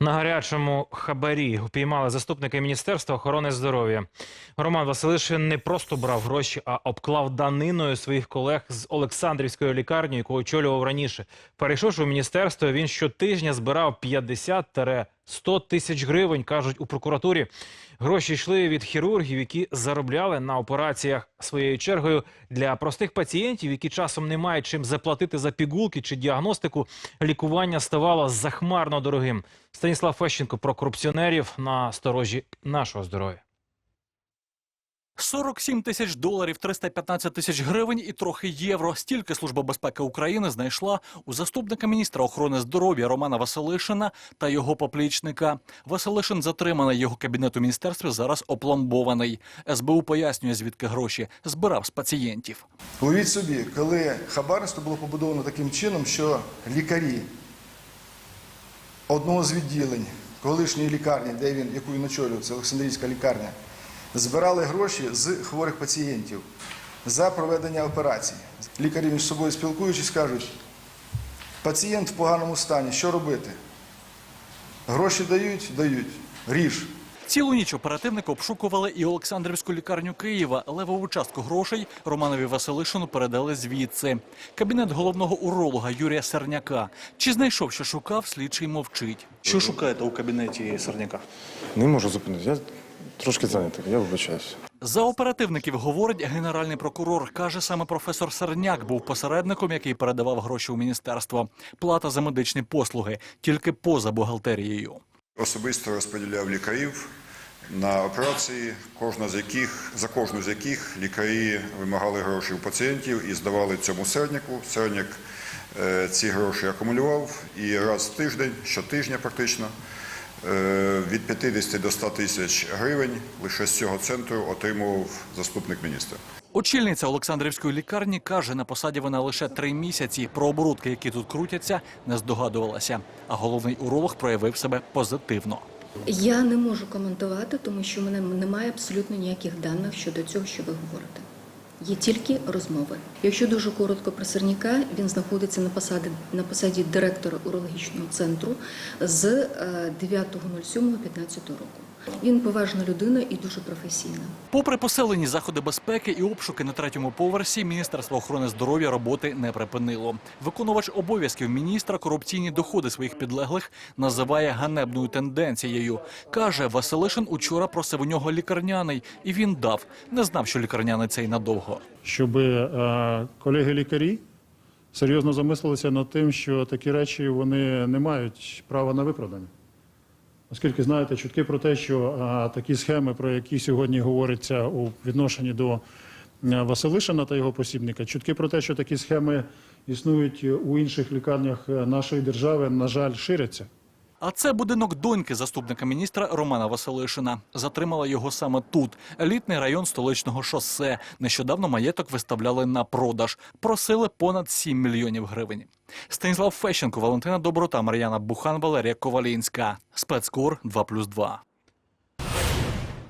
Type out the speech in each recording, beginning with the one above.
На гарячому хабарі упіймали заступники Міністерства охорони здоров'я. Роман Василишин не просто брав гроші, а обклав даниною своїх колег з Олександрівської лікарні, яку очолював раніше. Перейшовши у міністерство, він щотижня збирав 50-100 тисяч гривень, кажуть у прокуратурі. Гроші йшли від хірургів, які заробляли на операціях своєю чергою для простих пацієнтів, які часом не мають чим заплатити за пігулки чи діагностику. Лікування ставало захмарно дорогим. Станіслав Фещенко про корупціонерів на сторожі нашого здоров'я. 47 тисяч доларів, 315 тисяч гривень і трохи євро. Стільки Служба безпеки України знайшла у заступника міністра охорони здоров'я Романа Василишина та його поплічника. Василишин затриманий. Його кабінет у міністерстві зараз опломбований. СБУ пояснює, звідки гроші збирав з пацієнтів. Уявіть собі, коли хабарництво було побудовано таким чином, що лікарі одного з відділень колишньої лікарні, де він, яку він очолював, це Олександрійська лікарня, збирали гроші з хворих пацієнтів за проведення операцій. Лікарі між собою спілкуючись, кажуть, пацієнт в поганому стані, що робити? Гроші дають, дають, ріж. Цілу ніч оперативники обшукували і Олександрівську лікарню Києва. Левову частку грошей Романові Василишину передали звідси. Кабінет головного уролога Юрія Серняка. Чи знайшов, що шукав, слідчий мовчить. Що шукаєте у кабінеті Серняка? Не можу зупинитися. Я трошки зайнятий, я вибачаюся. За оперативників говорить генеральний прокурор. Каже, саме професор Серняк був посередником, який передавав гроші у міністерство. Плата за медичні послуги тільки поза бухгалтерією. Особисто розподіляв лікарів на операції, кожна з яких, за кожну з яких лікарі вимагали гроші у пацієнтів і здавали цьому серняку. Серняк е, ці гроші акумулював і раз в тиждень, щотижня практично, від 50 до 100 тисяч гривень лише з цього центру отримував заступник міністра. Очільниця Олександрівської лікарні каже, на посаді вона лише три місяці. Про оборудки, які тут крутяться, не здогадувалася. А головний уролог проявив себе позитивно. Я не можу коментувати, тому що в мене немає абсолютно ніяких даних щодо цього, що ви говорите. Є тільки розмови. Якщо дуже коротко про Серніка, він знаходиться на посаді, на посаді директора урологічного центру з е, 9.07.15 року. Він поважна людина і дуже професійна. Попри посилені заходи безпеки і обшуки на третьому поверсі, Міністерство охорони здоров'я роботи не припинило. Виконувач обов'язків міністра корупційні доходи своїх підлеглих називає ганебною тенденцією. Каже, Василишин учора просив у нього лікарняний, і він дав. Не знав, що лікарняний цей надовго. щоб е, колеги-лікарі серйозно замислилися над тим, що такі речі вони не мають права на виправдання. Оскільки знаєте, чутки про те, що а, такі схеми, про які сьогодні говориться у відношенні до е, Василишина та його посібника, чутки про те, що такі схеми існують у інших лікарнях е, нашої держави, на жаль, ширяться. А це будинок доньки заступника міністра Романа Василишина. Затримала його саме тут. Елітний район столичного шосе. Нещодавно маєток виставляли на продаж. Просили понад 7 мільйонів гривень. Станіслав Фещенко, Валентина Доброта, Мар'яна Бухан, Валерія Ковалінська. Спецкор 2+,2.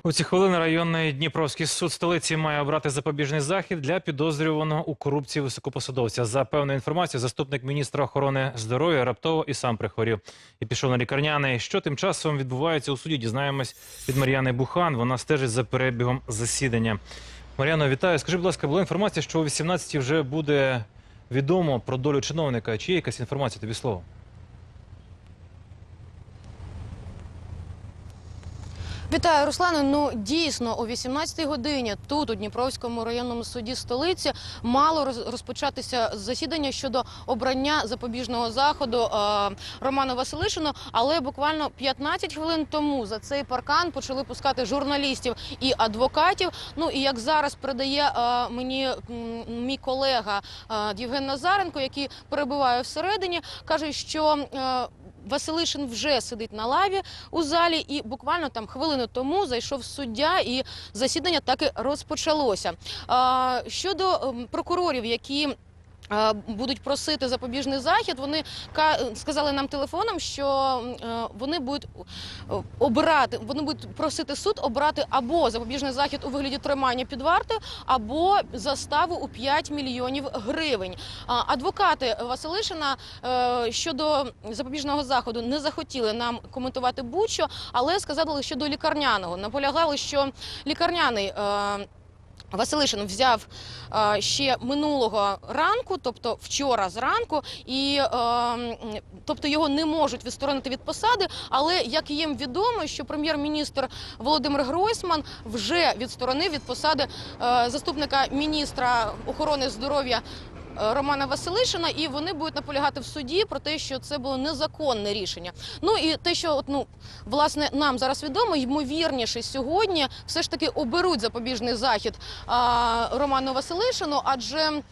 У ці хвилини районний Дніпровський суд столиці має обрати запобіжний захід для підозрюваного у корупції високопосадовця. За певною інформацією, заступник міністра охорони здоров'я раптово і сам прихворів і пішов на лікарняний. Що тим часом відбувається у суді? Дізнаємось від Мар'яни Бухан. Вона стежить за перебігом засідання. Мар'яно, вітаю. Скажи, будь ласка, була інформація, що о 18-й вже буде відомо про долю чиновника. Чи є якась інформація? Тобі слово? Вітаю, Руслане. Ну дійсно о 18-й годині тут у Дніпровському районному суді столиці мало роз- розпочатися засідання щодо обрання запобіжного заходу е, Роману Василишину. Але буквально 15 хвилин тому за цей паркан почали пускати журналістів і адвокатів. Ну і як зараз передає е, мені мій колега е, Євген Назаренко, який перебуває всередині, каже, що е, Василишин вже сидить на лаві у залі, і буквально там хвилину тому зайшов суддя, і засідання так і розпочалося. Щодо ем, прокурорів, які Будуть просити запобіжний захід. Вони ка- сказали нам телефоном, що е, вони будуть е, обирати, вони будуть просити суд обрати або запобіжний захід у вигляді тримання під вартою, або заставу у 5 мільйонів гривень. Адвокати Василишина е, щодо запобіжного заходу не захотіли нам коментувати будь-що, але сказали щодо лікарняного. Наполягали, що лікарняний. Василишин взяв е, ще минулого ранку, тобто вчора зранку, і е, тобто його не можуть відсторонити від посади. Але як їм відомо, що прем'єр-міністр Володимир Гройсман вже відсторонив від посади е, заступника міністра охорони здоров'я. Романа Василишина, і вони будуть наполягати в суді про те, що це було незаконне рішення. Ну і те, що ну власне нам зараз відомо, ймовірніше сьогодні все ж таки оберуть запобіжний захід а, Роману Василишину, адже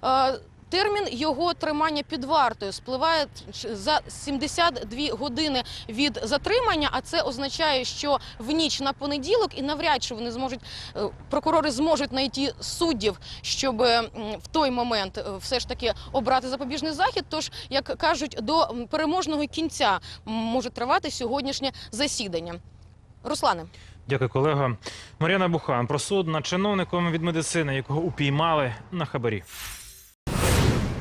а, термін його тримання під вартою спливає за 72 години від затримання. А це означає, що в ніч на понеділок і навряд чи вони зможуть е, прокурори зможуть знайти суддів, щоб в той момент е, все ж таки обрати запобіжний захід. Тож, як кажуть, до переможного кінця може тривати сьогоднішнє засідання. Руслане. Дякую, колего. Мар'яна Бухан про суд над чиновником від медицини, якого упіймали на хабарі.